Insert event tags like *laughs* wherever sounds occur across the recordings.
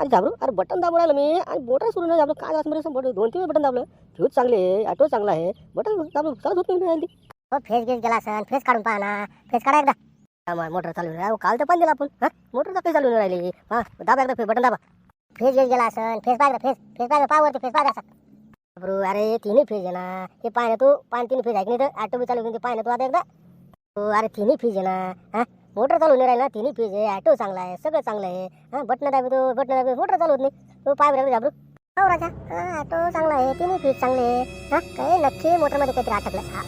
अरे झाबरू अरे बटन दाबून राहिलं मी. आणि मोटर सुरू नाही दाबलं. काय असं बटन दोन तीन बटन दाबलं. फ्यूज चांगले आहे ऑटो चांगला आहे. बटन दाबलं चालत होत नाही राहिली. हो फेस गेस गेला असेल फेस काढून पहा ना. फेस काढा एकदा. मोटर चालू नाही काल तर पण दिला आपण. हा मोटर काही चालू नाही राहिली. हा दाबा एकदा बटन दाबा. फेस गेस गेला असेल फेस पाहिजे फेस फेस पाहिजे पावरती फेस पाहा बरू अरे तिन्ही फ्रीज आहे ना. हे पाहिलं तू. पाणी तिन्ही फ्रीज आहे की नाही तर ऑटो बी चालू पाहिलं ते तू आता एकदा. हो, अरे तिन्ही फ्रीज आहे ना हा? मोटर चालू नाही राहिला तिन्ही फ्रीज आहे ॲटो चांगला आहे सगळं चांगलं आहे. हा बटन दाबी तो बटन दाबी मोटर चालू होत नाही. तो हो, पाय बरं घाबरू. हो राजा. हा चांगला आहे तिन्ही फ्रीज चांगले आहे. हा काही नक्की मोटरमध्ये काहीतरी अटकलं हा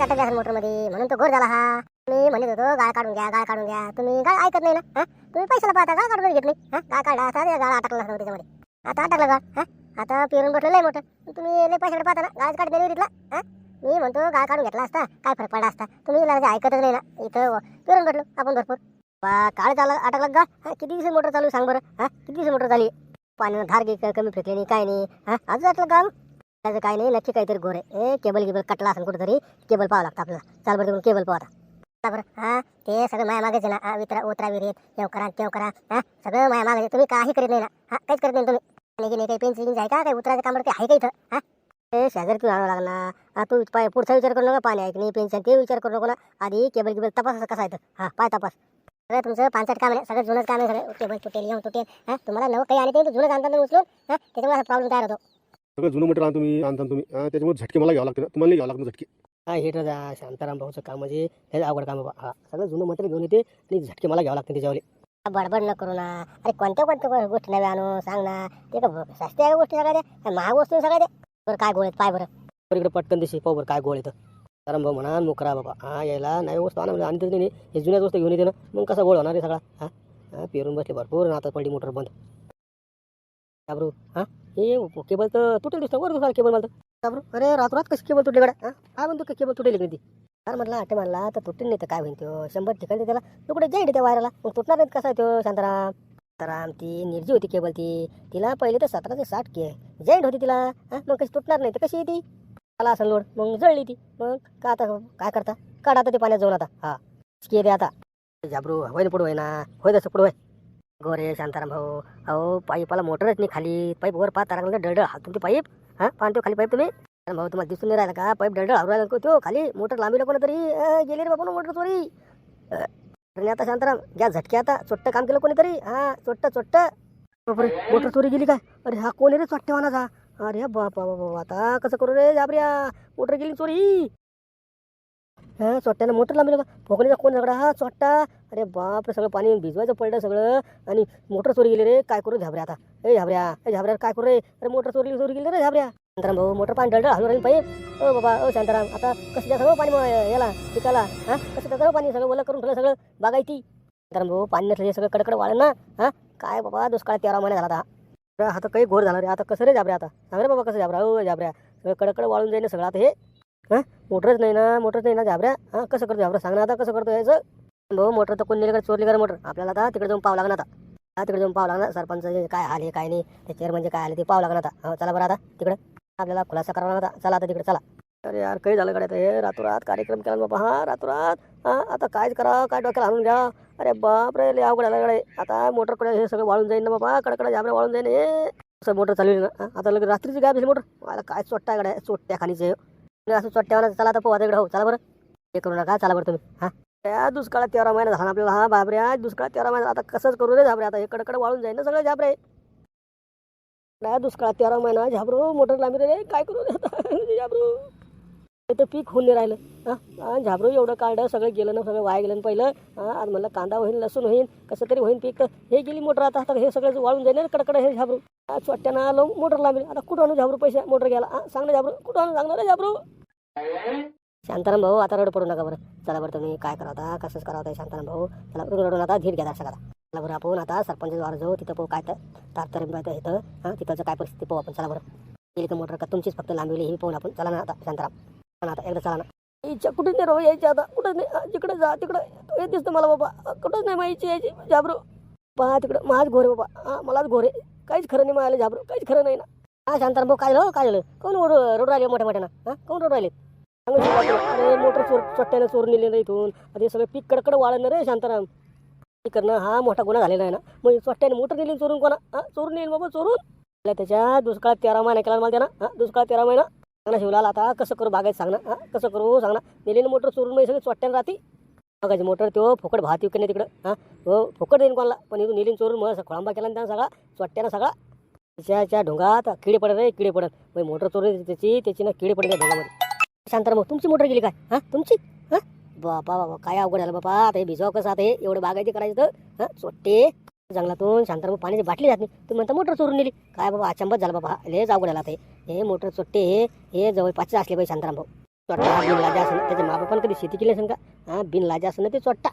अटकलं असेल मोटरमध्ये म्हणून तो घोर झाला हा. मी म्हणत होतो गाळ काढून घ्या गाळ काढून घ्या. तुम्ही गाळ ऐकत नाही ना तुम्ही पैशाला पाहता गाळ काढून घेत नाही. हा गाळ काढा असा गाळ अटकला असेल त्याच्यामध्ये. आता अटकलं गाळ हा? आता पिरून बसलेलं आहे मोठं तुम्ही लय पैशाकडे पाहता ना गाळच काढ नाही विरीतला हा? मी म्हणतो गाळ काढून घेतला असता काय फरक पडला असता. तुम्ही ऐकतच नाही ना. इथं फिरून भेटलो आपण भरपूर. बा काळ चालला अटकला का? किती दिवस मोटर चालू सांग बरं. हा किती दिवस मोटर झाली? पाण्यानं धार घे कमी फेकले नाही काय नाही. हा अजून अटलं गाव त्याचं काय नाही नक्की काहीतरी गोरे ए केबल गिबल कटला असेल कुठेतरी केबल पाहावं लागतं आपल्याला. चाल बरं केबल पाहा आता. बरं हा ते सगळं माया मागेच ना. वित्रा वितरा उतरा विहिरीत येऊ करा तेव करा. हा सगळं माया मागे तुम्ही काही करीत नाही ना. हा काहीच करत नाही तुम्ही. की नाही काही पेन्सिल आहे का? काही उतरायचं काम ते आहे का इथं? हा? ए शेजारी तू आणावं लागणार. तू पाय पुढचा विचार करू नका पाणी ऐक नाही पेन्शन ते विचार करू नको ना. आधी केबल गिबल तपास कसा येतं हा पाय तपास. सगळं तुमचं पानसट काम आहे सगळं जुनंच काम आहे सगळं. टेबल तुटेल येऊन तुटेल. हा तुम्हाला नवं काही आणि ते जुनं आणताना उचलून हा त्याच्यामुळे प्रॉब्लेम तयार होतो. सगळं जुनं मटेरियल आणतो तुम्ही आणता तुम्ही. त्याच्यामुळे झटके मला घ्यावं लागतं तुम्हाला नाही घ्यावं लागतं झटके. हा हे जा शांताराम भाऊचं काम म्हणजे हे अवघड काम आहे. हा सगळं जुनं मटेरियल घेऊन येते आणि झटके मला घ्यावं लागते त्याच्यावर बडबड न करू ना. अरे कोणत्या कोणत्या गोष्टी नव्या आणू सांग ना. ते का सस्ते आहे का गोष्टी सगळ्या महाग वस्तू सगळ्या बरं काय गोळ आहेत पाय बरं. बरं इकडे पटकन दिशी पाहू बरं काय गोळ येतं कारण भाऊ म्हणा मुकरा बाबा. हा यायला नाही वस्तू आणा म्हणजे आणते नाही हे जुन्याच वस्तू घेऊन येते ना. मग कसा गोळ होणार आहे सगळा? हा? हा पेरून बसले भरपूर. आणि आता पडली मोटर बंद. घाबरू हा? हे केबल तर तुटेल दिसतं. बरं दुसरा केबल मला घाबरू अरे रातोरात कशी केबल तुटली गड्या? काय म्हणतो केबल तुटेल की ती? अरे म्हटलं आटे मारला तर तुटेल नाही तर काय म्हणतो शंभर ठिकाणी त्याला. तुकडे जाईल त्या वायराला. मग तुटणार नाहीत कसा आहे तो शांताराम? तर ती निर्जी होती केबल ती. तिला पहिले तर सतरा ते साठ के. जॉईंट होती तिला हा? मग कशी तुटणार नाही तर कशी ती आला असं लोड. मग जळली ती. मग का आता काय करता? काढ आता ते पाण्यात जाऊन आता. हा. के दे आता. झाबरू होईन पुढं होय ना होय तसं पुढं होय गोरे शांताराम भाऊ. अहो पाईपाला मोटरच नाही खाली. पाईप वर पाहता तारा डळडळ हा तुमची पाईप? हा? पाहतो खाली पाईप तुम्ही? भाऊ तुम्हाला दिसून नाही राहिला का? पाईप डळडळ हरू राहिला तो खाली. मोटर लांबी कोणी तरी. गेली रे बाबा मोटर चोरी. अरे आता शांताराम. घ्या झटके आता. चोट्ट काम केलं कोणीतरी? हा चोट्ट चोट्ट. बापरे मोटर चोरी गेली काय? अरे हा कोण आहे रे चोट्टेवानाचा अरे बापा बाबा आता कसं करू रे? जाबऱ्या मोटर गेली चोरी. हा चोट्ट्यानं मोटर लांबली का फोकणीचा कोण झगडा? हा चोट्टा. अरे बापरे सगळं पाणी भिजवायचं पडलं सगळं. आणि मोटर चोरी गेली रे. काय करू झाबऱ्या आता? ए झाबऱ्या ए झाबऱ्या काय करू रे? अरे मोटर चोरी चोरी गेली रे झाबऱ्या शांताराम भाऊ मोटर पाणी डळडळ हलू राहील पाईप ओ बाबा ओ शांताराम आता कसं द्या सर्व पाणी मग याला पिकाला हा? कसं त्या सगळं पाणी सगळं ओलं करून ठेवलं सगळं बागायती? शांताराम भाऊ पाणी नसलं हे सगळं कडकड वाळलं ना हा? काय बाबा दुष्काळ तेरा महिना झाला आता. अरे आता काही घोर झाला रे आता कसं रे जाबऱ्या आता? सांग रे बाबा कसं जाबऱ्या? ओ जाबऱ्या सगळं कडकड वाळून जाईल ना सगळं आता हे. हां? मोटरच नाही ना मोटरच नाही ना जाबऱ्या? हा कसं करतो जाबऱ्या? सांग ना आता कसं करतो यायचं भाऊ मोटर तर कोण नेले चोरली का मोटर. आपल्याला आता तिकडे जाऊन पाहावं लागणार आता. हा तिकडे जाऊन पाव लागणार. सरपंच काय आले काय नाही. म्हणजे ते चेअरमनचे काय आले ते पाहावं लागणार आता. हो चला बरं आता तिकडे. आपल्याला खुलासा करावा लागणार चला आता तिकडे चला. अरे यार काही झालं कडे हे रातोरात कार्यक्रम केला बाबा. हा रातोरात. हा आता कायच करा काय डोक्याला आणून घ्या. अरे बाप रे लय अवघड आलं कडे आता मोटरकडे हे सगळं वाळून जाईन ना बाबा. कडकडे जाबरे वाळून जाईन. हे असं मोटर चालू ना. आता लगेच रात्रीची गाय मोटर. मला काय चोट्टा कडे चोट्ट्या खालीचे. असं चोट्ट्यावर चला आता पोवा तिकडे हो. चला बरं. हे करू नका. चला बरं तुम्ही. हा. त्या दुष्काळात तेरा महिना झाला आपल्याला. हा बाबऱ्या दुष्काळात तेरा महिना आता कसंच करू रे झाबरे? आता हे कडकडे वाळून जाईल ना सगळं झाबरे. नाही दुष्काळात तेरा महिना झाबरू मोटर लांबी रे काय करू रे आता? *laughs* झाबरू. ते तर पीक होऊन नाही राहिलं. हा? झाबरो झाबरू एवढं काढलं सगळं गेलं ना सगळं वाया गेलं ना पहिलं. हां आज म्हणलं कांदा होईल लसूण होईल कसं तरी होईल पीक. तर हे गेली मोटर आता आता हे सगळं वाळून जाईल ना कडकड हे झाबरू. हा चोट्ट्यानं आलो मोटर लांबी. आता कुठं आणू झाबरू पैसे? मोटर घ्यायला. हां सांग ना झाबरू. कुठं आणू? सांगणार रे झाबरू. शांताराम भाऊ आता रड पडू नका बरं. चला बरं तुम्ही काय करावता कसंच करावता शांताराम भाऊ चला रडून आता धीर घ्या करा चला बरं आपण आता सरपंच द्वारा जाऊ तिथं पाहू काय तर. तारतरीम इथं हां तिथंचं काय परिस्थिती पाहू आपण. चला बरं. गेली का मोटर का तुमचीच फक्त लांबवली ही पाहून आपण. चला ना आता शांतराम. चला आता एकदा चला ना. यायच्या कुठेच नाही राहू यायची आता. कुठंच नाही. जिकडे जा तिकडं. हे दिसतं मला बाबा. कुठंच नाही माहिती यायची. झाबरू पहा तिकडं. माझ घोरे बाबा. हां मलाच घोरे काहीच खरं नाही मला झाबरू काहीच खरं नाही ना. हा शांताराम भाऊ काय झालं? काय झालं? कोण रोड रोड राहिले मोठ्या मोठ्यानं? हा कोण रोड राहिले? सांगू अरे मोटर चोर चट्ट्यानं चोर नेले ना इथून. आता हे सगळं पीक कडकड वाळलं रे शांताराम. करणं हा मोठा गुन्हा झालेला आहे ना. म्हणजे मग स्वट्याने मोटर दिली चोरून कोणा? हा चोरून येईल बाबा चोरून. त्याच्या दुष्काळात तेरा महिना केला मला द्या हा दुष्काळात तेरा महिना. सांग ना शिवलाल आता कसं करू बागायचं सांग ना हा कसं करू सांग ना नेलेली मोटर चोरून मग सगळी चोट्ट्यानं राहते. बघायची मोटर तो फुकट भात की नाही तिकडं? हां हो फुकट देईन कोणाला. पण इथून नेलीन चोरून मग खोळांबा केला त्यांना त्यानं सगळा चोट्ट्यानं सगळा. त्याच्या ढोंगात किडे पडत रे किडे पडत. मग मोटर चोरून त्याची त्याची ना किडे पडत त्या ढोंगामध्ये. शांतर मग तुमची मोटर गेली काय? हां तुमची? बापा बाबा काय अवघड झालं बापा आता हे भिजवा कसं? आता हे एवढं बागायची करायचं तर हं? चोट्टे जंगलातून शांताराम पाण्याची बाटली जात नाही. तुम्ही म्हणता मोटर चोरून नेली. काय बाबा अचंबत झाला बाबा. लेच अवघड झाला आता हे. हे मोटर चोट्टे हे हे जवळपासचे असले पाहिजे शांताराम भाऊ. चोट्टा बिन लाजा असं त्याचे मापा पण कधी शेती केली असेल का? हां? बिन लाजा असं ना ते चोट्टा.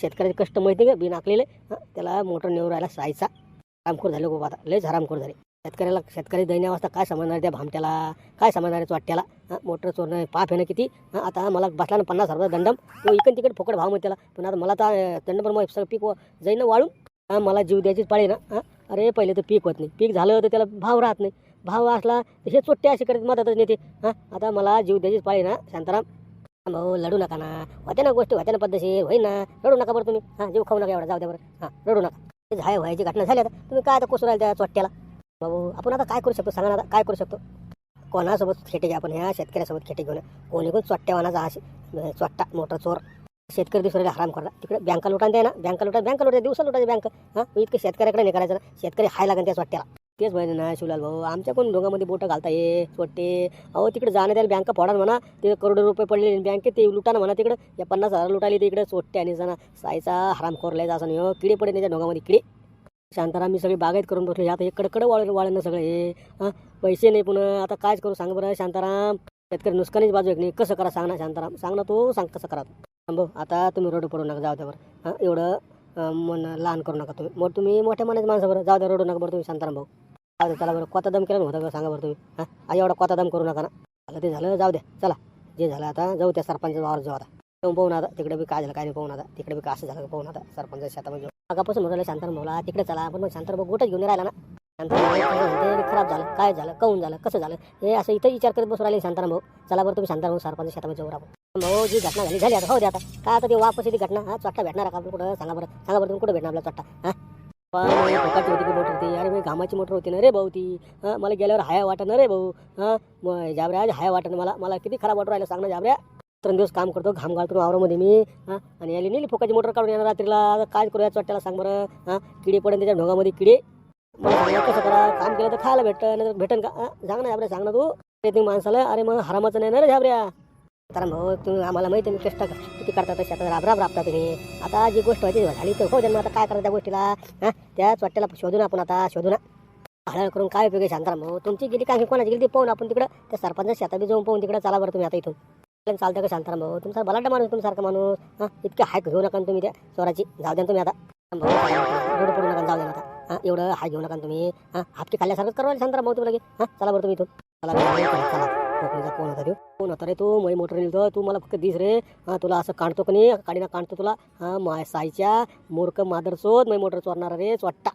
शेतकऱ्याचे कष्ट माहिती का? बिन आखलेले. हां? त्याला मोटर नेऊन राहायला सायचा. हरामखोर झाले हो बाबा आता. लयच हरामखोर झाले. शेतकऱ्याला शेतकरी दैन्यावस्था काय समजणार त्या भामट्याला? काय समजणार आहे मोटर चोरणं पाप आहे ना किती? हां आता मला बसला ना पन्नास हजार दंडम. तो इकडे तिकडे फुकट भाव मग त्याला. पण आता मला तर दंडभर मग सगळं पीक व- जाईन वाळून. हां मला जीव द्यायचीच पाळी ना. हां अरे पहिले तर पीक होत नाही. पीक झालं तर त्याला भाव राहत नाही. भाव असला तर हे चोट्टे असे करत मदतच नेते. हां आता मला जीव द्यायचीच पाळी ना शांताराम. भाऊ लढू नका ना. होत्या ना गोष्टी होत्या ना पद्धतशीर. होईन ना. रडू नका बरं तुम्ही. हां जीव खाऊ नका एवढा. जाऊ द्या बरं. हां रडू नका. झाय व्हायची घटना झाली आता. तुम्ही काय आता कोसू त्या चोट्ट्याला? भाऊ आपण आता काय करू शकतो? सांगा ना आता काय करू शकतो? कोणासोबत खेटे घ्या आपण? ह्या शेतकऱ्यासोबत खेटे घेऊन. कोणी कोण चोट्ट्यावानाचा हा चोट्टा मोठा चोर. शेतकरी दुसऱ्याला हराम करता तिकडे बँका लुटान द्या ना. बँका लुटा बँका लुटा दिवसा लुटायची बँक. हां? इतकं शेतकऱ्याकडे नाही करायचं ना. शेतकरी हाय लागेल त्या चोट्ट्याला तेच म्हणजे ना शिवलाल भाऊ आमच्या कोण डोंगामध्ये बोटं घालता ये चोट्टे अहो तिकडे जाणं द्या बँका फोडा म्हणा. ते करोडो रुपये पडले बँकेत ते लुटाना म्हणा तिकडे. या पन्नास हजार लुटाली तिकडे चोट्टे आणि जाणं सायचा हराम खोरलायचा असं नाही हो किडे पडे त्या डोंगामध्ये किडे. शांताराम मी सगळी बागायत करून बसले. आता हे कडकडं वाळ वाळणं सगळं हे. हां? पैसे नाही पुन्हा. आता कायच करू सांग बरं शांताराम. शेतकरी नुकसानीच बाजू एक नाही. कसं करा सांग ना शांताराम. सांग ना तो सांग कसं करा. भाऊ आता तुम्ही रडू पडू नका जाऊ द्या बरं. हां? एवढं मन लहान करू नका तुम्ही. मग तुम्ही मोठ्या मनाचे माणसं बरं. जाऊ द्या रडू नका बरं तुम्ही शांताराम भाऊ. जाऊ द्या चला बरं. कोता दम केला ना बरं सांगा बरं तुम्ही. हां? आ, एवढा कोता दम करू नका ना. आता ते झालं जाऊ द्या. चला. जे झालं आता जाऊ त्या सरपंच वावर जाऊ आता. जाऊन पाहून आता तिकडे बी काय झालं काय नाही पाहून आता तिकडे बी काय असं झालं पाहून आता सरपंच शेतामध्ये जाऊ. मागापासून म्हणाले शांताराम भाऊला तिकडे चला पण मग शांताराम भाऊ गोटच घेऊन राहिला ना. शांताराम खराब झालं काय झालं काऊन झालं कसं झालं? हे असं इथं विचार करत बसून राहिले शांताराम भाऊ. चला बरं तुम्ही शांताराम भाऊ सरपंच शेतामध्ये जाऊ आपण भाऊ जी घटना झाली झाली आता हो दे आता. काय आता ते वापस येते घटना? हा चट्टा भेटणार का? कुठं? सांगा बरं सांगा बरं तुम्ही कुठं भेटणार आपला चट्टा? हा? पण होती की मोटर होती. अरे मी घामाची मोटर होती ना रे भाऊ ती. हां मला गेल्यावर हाय वाटत ना रे भाऊ. हां मग जाबऱ्या हाय वाटत मला मला किती खराब वाटू राहिलं सांग ना जाबऱ्या. दोन दिवस काम करतो घाम घालतो वावरामध्ये मी हां? आणि याली नेली फुकाची मोटर काढून येणार रात्रीला आता काय करूया वाट्याला सांग बरं हां? किडे पडेल त्याच्या ढोंगामध्ये किडे. मला कसं करा काम केलं तर खायला भेटतं नाही भेटन का? सांग ना सांग ना तू. ते तुम्ही माणसाला अरे मग हरामाचं नाही ना रे जाबऱ्या तर भाऊ तुम्ही आम्हाला माहिती तुम्ही चेष्टा किती करता तर शेतात राबराब राबता तुम्ही. आता जी गोष्ट व्हायची झाली तर हो त्यांना आता काय करायचं त्या गोष्टीला? हां? त्या चट्ट्याला शोधून आपण आता शोधून हळहळ करून काय उपयोग आहे शांताराम भाऊ तुमची गेली काय कोणाची गेली ती पाहून आपण तिकडं त्या सरपंच शेतात बी जाऊन पाहून तिकडं चला बरं तुम्ही आता इथून. चालतं का शांताराम भाऊ? तुमचा बलाटा माणूस तुमसारखा माणूस. हां इतके हाय घेऊ नका तुम्ही त्या चोराची जाऊ द्या तुम्ही आता. भाऊ पडू नका जाऊ द्या आता. हां एवढं हाय घेऊ नका तुम्ही. हां हापकी खाल्ल्यासारखंच करवा शांताराम भाऊ तुम्ही लगे. हां चला बरं तुम्ही इथून. चला बरं, चला कोकणीचा फोन होता तो फोन होता रे तू? मै मोटर नेलतो तू मला फक्त दिस रे. हां तुला असं काढतो का नाही? काडीना काढतो तुला. हां माय साईच्या मूर्ख मादर चोत मै मोटर चोरणार रे चोट्टा.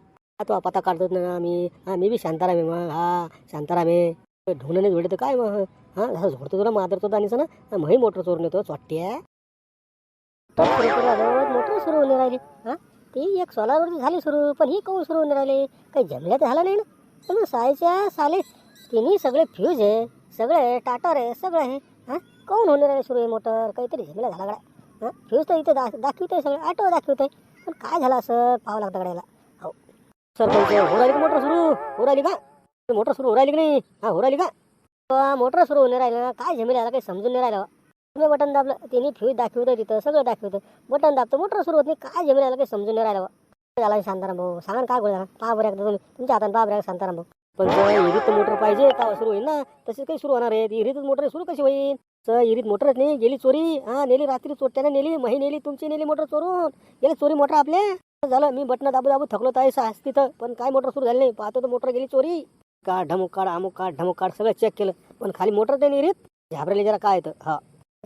तो पता काढतो ना मी. हां मी बी शांताराम आहे मग. हा शांताराम आहे ढोलने वेळ तर काय मग? हां असं झोडतो तुला मादर चोत आणि ना मही मोटर चोरून येतो चोट्ट्या. मोटर सुरू होऊन राहिली. हां ती एक सोलावरती झाली सुरू पण ही काऊन सुरू होऊन राहिली? काही जमल्या तर झाला नाही ना? पण सायच्या साले तिन्ही सगळे फ्यूज आहे सगळे टाटर आहे सगळं आहे. हां काऊन होऊन राहिले सुरू आहे मोटर? काहीतरी झेमला झाला गड्या. हां फ्यूज तर इथे दा दाखवतोय सगळं ऑटो दाखवतोय. पण काय झालं असं? पाहावं लागतं गड्याला. हो. सर हो राहिली मोटर सुरू? होऊ राहिली का? मोटर सुरू हो राहिली की नाही? हा हो राहिली का? मोटर सुरू होऊन राहिलं ना काय झमेला आला काही समजून नाही राहिलं. तुम्ही बटन दाबलं त्यांनी फ्यूज दाखवतं तिथं सगळं दाखवतं बटन दाबतं मोटर सुरू होत नाही काय झमेला आला काही समजून नाही राहिलं. बा. झाला शांताराम भाऊ? सांगा काय गोळ झाला? पहा बरं एकदा तुम्ही. तुमच्या हाताने पहा बरं शांताराम भाऊ. पण इरीत मोटर पाहिजे का सुरू होईल ना? तसेच काही सुरू होणार आहे. इरीतच मोटर सुरू कशी होईल? सर इरीत मोटरच नाही गेली चोरी. हा नेली रात्री चोरट्याने नेली मही नेली तुमची नेली मोटर चोरून. गेली चोरी मोटर आपले झालं मी बटन दाबू दाबू थकलो तर आहे तिथं. पण काय मोटर सुरू झाली नाही? पाहतो तर मोटर गेली चोरी. काढ ढमुक काढ अमुक काढ ढमुक काढ सगळं चेक केलं. पण खाली मोटर ते निरीत झाबरेली जरा काय येतं? हा.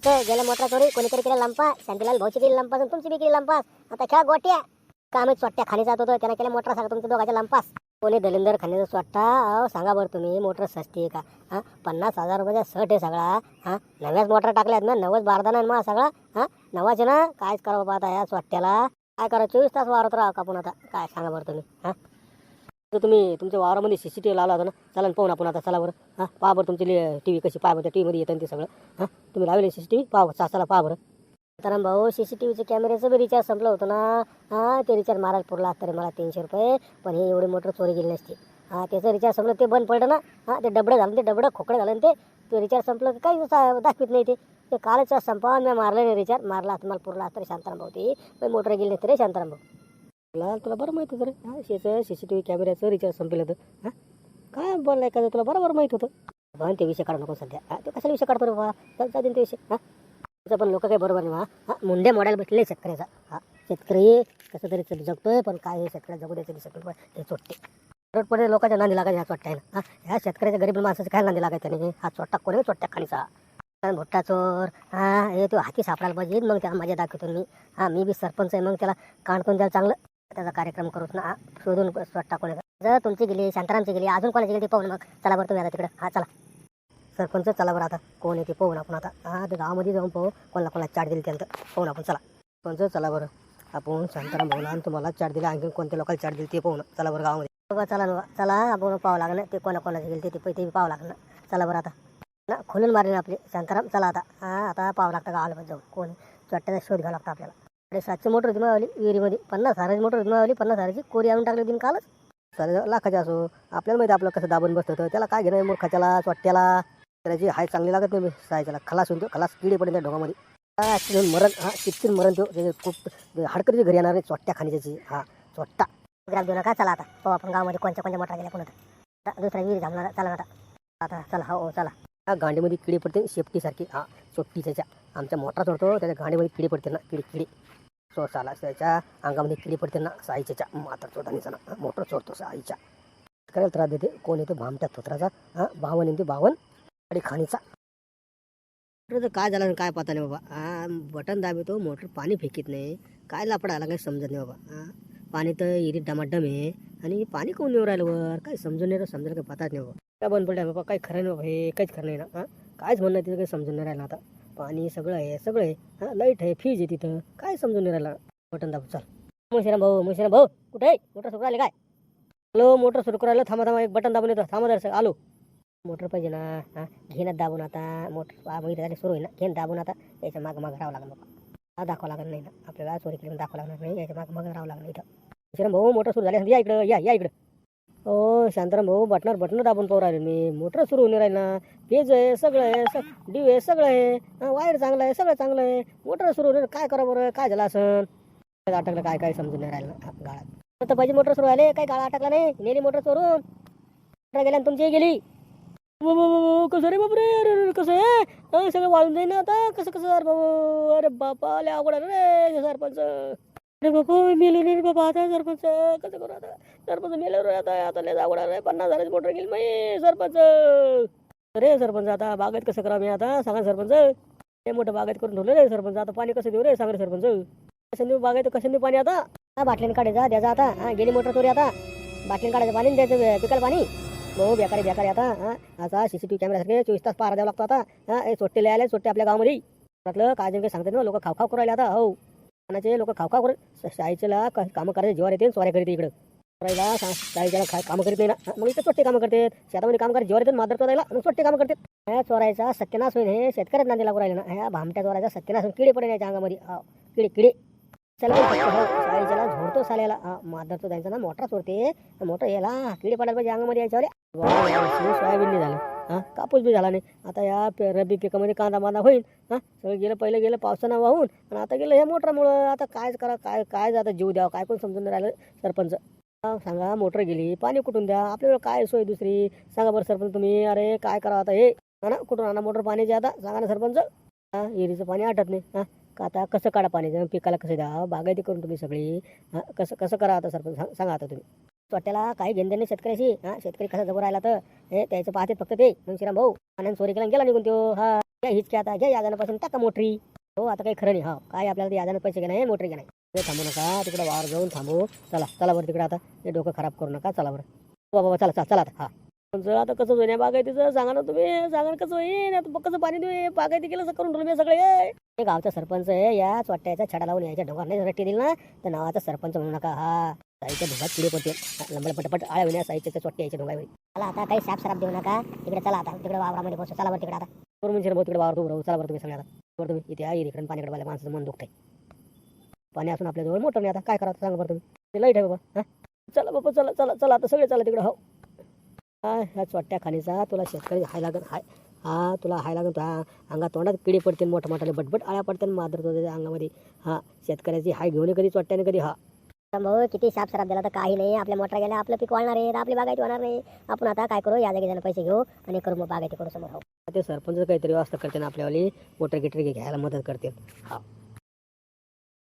तर गेल्या मोठा चोरी कोणीतरी केला लंपा. शांतीलाल भाऊची केली लंपास आणि तुमची बी केली लंपास. आता खेळा गोट्या. का आम्ही चोट्ट्या खाली जात होतो. त्याने केल्या मोटर सांगा तुमच्या दोघांच्या लंपास. कोणी दलिंदर खाण्याचा स्वट्टा? अहो सांगा बरं तुम्ही. मोटर सस्ती आहे का? हां? पन्नास हजार रुपयाचा सट आहे सगळा. हां? नव्याच मोटर टाकल्यात ना? नवच बारदाना आहे मग सगळा? हां? नवाचे ना? कायच करावं पाहता आता या स्वट्ट्याला. काय करा चोवीस तास वावरत राहा कापून आता. काय सांगा बरं तुम्ही? हां? तर तुम्ही तुमच्या वावरामध्ये सी सी टी व्ही लावला होता ना चला ना पाहून आपण आता चला बरं. हां पहा बरं तुमची टी व्ही कशी पाहा बरं टी व्हीमध्ये येतं ना ते सगळं. हां तुम्ही लावले सी सी टी व्ही पाहा चा- चला पहा बरं. तर भाऊ सी सी टी व्हीचे कॅमेऱ्याचं बी रिचार्ज संपलं होतं ना. हां ते रिचार्ज मारायला पुरला तरी मला तीनशे रुपये पण हे एवढी मोटर चोरी गेली नसते. हां त्याचं रिचार्ज संपलं ते बंद पडलं ना. हां ते डबडं झालं ते डबडं खोकडं झालं ना ते. ते रिचार्ज संपलं की काही दाखवित नाही ते. ते कालच संपवा मी मारलं नाही रिचार्ज मारला असता मला पुरला असतं तरी शांताराम भाऊ ती. मोटर गेली नाही तरी शांताराम भाऊ. तुला तुला बरं माहिती होतं रे. हां शेचं सी सी टी व्ही कॅमेऱ्याचं रिचार्ज संपलं होतं. हां? काय बोललाय का तुला बरोबर माहीत होतं. पण ते विषय काढू नको सध्या. हां ते कशाला विषय काढतो रे बाबा चल जाऊ ते विषय. हां? त्याचं पण लोक काही बरोबर नाही हां? मुंड्या मॉडेल भेटले शेतकऱ्याचा. हां शेतकरी कसं तरी जगतोय पण काय हे शेतकऱ्या जगू द्यायचं शेतकरी नाही ते चोट्टे. लोकांच्या नांदी लागायचे ह्या चोट्ट्यानं ना. ह्या शेतकऱ्याच्या गरीब माणसाचं काय नांदी लागायचं नाही? हा चोट्टा कोणी चोट्ट्या खाणीचा. भुट्टा चोर. हां हे तो हाती सापडायला पाहिजे. मग त्याला माझ्या दाखवतो मी. हां मी बी सरपंच आहे. मग त्याला काढतो द्यायला चांगलं. त्याचा कार्यक्रम करूच ना शोधून स्वतः कोणी जर तुमची गेली शांतारामची गेली अजून कोणाची गेली ते पाहून मग चला बरं तुम्ही आता तिकडे. हा चला. सरपंच चला बरं आता. कोण येते पाहून आपण आता. हा ते गावामध्ये जाऊन पाहू. कोणाला कोणाला चाट दिली त्यानंतर पाहून आपण. चला. सरपंच चला बरं. आपण शांताराम भाऊला आणि तुम्हाला चाट दिला. आणखी कोणत्या लोकांना चाट दिली ते पाहून. चला बरं गावामध्ये. बाबा चला ना. बा. चला आपण पाहावं लागणार. ते कोणा कोणाची गेली ते ते बी पाहावं लागणार. चला बरं आता. ना खोलून मारले आपले. शांताराम चला आता. हा आता पाहावं लागतं गावाला पण जाऊन. कोण? चट्ट्याचा शोध घ्यावा लागतं आपल्याला. अरे सातशे मोटर होती मावली विहिरीमध्ये. पन्नास हाराची मोटर होती मावली पन्नास हाराची कोरी आणून टाकली होती कालच. सर लाखाचे असो. आपल्याला माहिती आपलं कसं दाबून बसतं होतं. त्याला काय घेणं मूर्खाच्याला चोट्ट्याला त्याची हाय चांगली लागत नाही सायच्याला खलास होऊन तो खलास किडे पडेल त्या ढोगामध्ये काय ऍक्सिडेंट मरण हा चिपचिन मरण तो. खूप हाडकरीची घरी येणार नाही चोट्ट्या खाण्याची हा चोट्टा ग्राम देऊ नका. चला आता. पाहू आपण गावामध्ये कोणत्या कोणत्या मोटर गेल्या पुन्हा दुसरा विहीर थांबणार चला आता. आता चला हो, हो चला. हा गांडीमध्ये किडे पडते. शेपटीसारखी हा चोट्टी त्याच्या. आमच्या मोठा चोरतो त्याच्या गांडीमध्ये किडे पडते ना. किडी किडे. चोर चाला त्याच्या अंगामध्ये किडी पडते ना साईच्या मात्र चोरतानीचा ना मोटर चोरतो साईच्या करायला त्रास देते कोण येतो? भामट्या थोत्राचा. हा भावन येते भावन. आणि खाणीचा. मोटरचं काय झालं काय पता नाही बाबा? हा बटन दाबितो मोटर पाणी फेकीत नाही. काय लापडा आला काही समजत नाही बाबा. पाणी तर इरी डमाडम आहे. आणि पाणी कोण येऊ राहिलं वर? काही समजून नाही राहिलं, समजायला काही पताच नाही बाबा. काय बंद पडलं बाबा? काही खरं नाही बाबा हे काहीच खरं नाही ना. कायच म्हणणं तिथं काही समजून नाही राहिलं आता. पाणी सगळं आहे सगळं आहे. हा लाइट आहे फ्रीज आहे तिथं. काय समजून नाही राहिलं. बटन दाबू चल. मुशिराम भाऊ मुशिराम भाऊ कुठे आहे? मोटर सुरू राहिले काय? हॅलो मोटर सुरू करायला थांबा थांबा एक बटन दाबून येतो. थांबा जरा आलो. मोटर पाहिजे ना. हा घेण्यात दाबून आता. मोटर बघितलं झाली सुरू होईल ना. घेणं दाबून आता. याच्या मागं मागं राहावं लागेल बाबा. हा दाखवा लागणार नाही ना. आपल्याला चोरी केली दाखवा लागणार नाही. याच्या मागं मागं राहावं लागणार इथं. मुशिराम भाऊ मोटर सुरू झाली. या इकडं या या इकडं. हो शांताराम भाऊ बटणार बटणं दाबून पाहू राहिले मी. मोटर सुरू होऊन राहील ना. पेज आहे सगळं आहे सग डिव आहे सगळं आहे. वायर चांगलं आहे सगळं चांगलं आहे. मोटर सुरू होऊन काय करा बरं? काय झालं असं अटकलं काय काय समजून नाही राहिलं. गाळात तर पाहिजे मोटर सुरू आले काय गाळा अटकला नाही. नेली मोटर चोरून. मोटर गेल्या तुमची गेली. कसं रे बापरे? अरे अरे, कसं आहे? सगळं वाळून जाईन आता. कसं कसं? यार भाऊ अरे बापा अवघड रे सरपंच. अरे बापा मेले रे बाबा आता सरपंच कसं करू आता? सरपंच मेले रे आता आता लय अवघड आहे. पन्नास हजाराची मोटर गेली मी सरपंच. अरे सरपंच आता बागायत कसं करा मी आता? सांगा सरपंच. हे मोठं बागायत करून ठेवलं रे सरपंच. आता पाणी कसं देऊ रे? सांग रे सरपंच. कसं देऊ बागायत कसं देऊ पाणी आता? हा बाटलीन काढे जा द्यायचा आता. हा गेली मोटर चोरी आता. बाटलीन काढायचं पाणी द्यायचं पिकाला पाणी. भाऊ बेकारी बेकारी आता हा. आता सी सी टी व्ही कॅमेऱ्यासारखे चोवीस तास पारा द्यावं लागतो आता. हा सोट्टे लिहायला सोट्टे आपल्या गावामध्ये. म्हटलं काय जे काही सांगतात ना लोक खाव खाव करायला राहिले आता. हो. कोणाचे लोक खाव खाव शाळेच्याला क- कामं करायचे जीवावर येते स्वाऱ्या करीत इकडं. करायला शाळेच्याला खा कामं करीत नाही ना. मग इथं छोटे कामं करतात शेतामध्ये काम करत जीवावर येते मादर चोरायला मग छोटे कामं करतात ह्या चोरायचा सत्यनाश होईल हे शेतकऱ्यात नांदी लागू राहिले ना. ह्या भामट्या चोरायचा सत्यनाश होईल. किडे पडेल याच्या अंगामध्ये. किडे किडे. चला बरं, फक्त झोडतो साल्याला. हा, मादरचं जायचं ना मोठा सोडते. मोठं याला किडे पडायला पाहिजे अंगामध्ये याच्यावर. सोयाबीन झालं. हा कापूस बी झाला नाही. आता या रब्बी पिकामध्ये कांदा मांदा होईल. हा सगळं गेलं पहिलं गेलं पावसानं वाहून. आणि आता गेलं हे मोटरमुळं. आता काय करा काय काय आता जीव द्यावं काय कोण समजून नाही राहिलं सरपंच. हा, सांगा मोटर गेली पाणी कुठून द्या? आपल्याला काय सोय दुसरी? सांगा बरं सरपंच तुम्ही. अरे काय करा आता हे? ना कुठून आणा मोटर पाण्याची आता? सांगा ना सरपंच. हा विहिरीचं पाणी आटत नाही. हा आता कसं काढा पाणी? पिकाला कसं द्या? बागायती करून तुम्ही सगळी हा कसं कसं करा आता सरपंच? सांग- सांगा आता तुम्ही. स्वतःला काही घेणं नाही शेतकऱ्याशी. हा शेतकरी कसा जवळ राहिला तर हे त्याचं पाहते फक्त ते. मग श्रीराम भाऊ आनंद चोरी केला गेला निघून तो. हा घ्या हिचके आता घ्या यादानापासून टाका मोटरी. हो आता काही खरं नाही. हा काय आपल्याला ते यादानं पैसे घेणार मोटरी घेणार नाही थांबू नका तिकडे वावर जाऊन थांबू. चला चला बरं तिकडे आता. हे डोकं खराब करू नका चला बरं. बाबा चला चला चला आता. हा. तुमचं आता कसं होईन बागायतीचं सांगा ना तुम्ही. सांगा ना कसं होईन आता कसं पाणी देऊ? बागायती केलं करून ठेवलं मी सगळे. हे गावचा सरपंच आहे. या चोट्याचा छडा लावून यायच्या ढोंगार नाही रट्टी दिली ना. तर नावाचा सरपंच म्हणू नका. हा. साईच्या ढोंगात किडे पडते लंबड पटपट आळ्या होण्या साईच्या त्या चोट्या यायच्या ढोंगावर चला आता काही साफ सराप देऊ नका. तिकडे चला आता. तिकडे वावरामध्ये बसू. चला बरं तिकडे आता. बरोबर म्हणजे तिकडे वावर तू राहू? चला बरं तुम्ही सगळ्याला बरं तुम्ही. इथे आई इकडे पाण्याकडे मला माणसाचं मन दुखतंय. पाणी असून आपल्याजवळ मोठं नाही आता. काय करावं सांगा बरं तुम्ही. ते लाइट आहे बाबा. हा? चला बाबा चला चला चला. आता सगळे चला तिकडे. हो. ह्या चोट्ट्या खाणीचा तुला शेतकरी हाय लागत हाय. हा तुला हाय लागत हा अंगात तोंडात किडे पडते मोठ्या मोठाले बटबट आळ्या पडते मादर अंगामध्ये. हा शेतकऱ्याची हाय घेऊन कधी चोट्ट्याने कधी हा. भाऊ किती साफ सराप दिला तर काही नाही. आपल्या मोटर गेल्या आपलं पीक वाढणार आहे आपली बागायती होणार नाही. आपण आता काय करू? या जागी पैसे घेऊ आणि करू मग बागायती करू समोर हो ते सरपंच काहीतरी व्यवस्था करते ना आपल्यावाली मोटर गिटर घ्यायला मदत करते हा.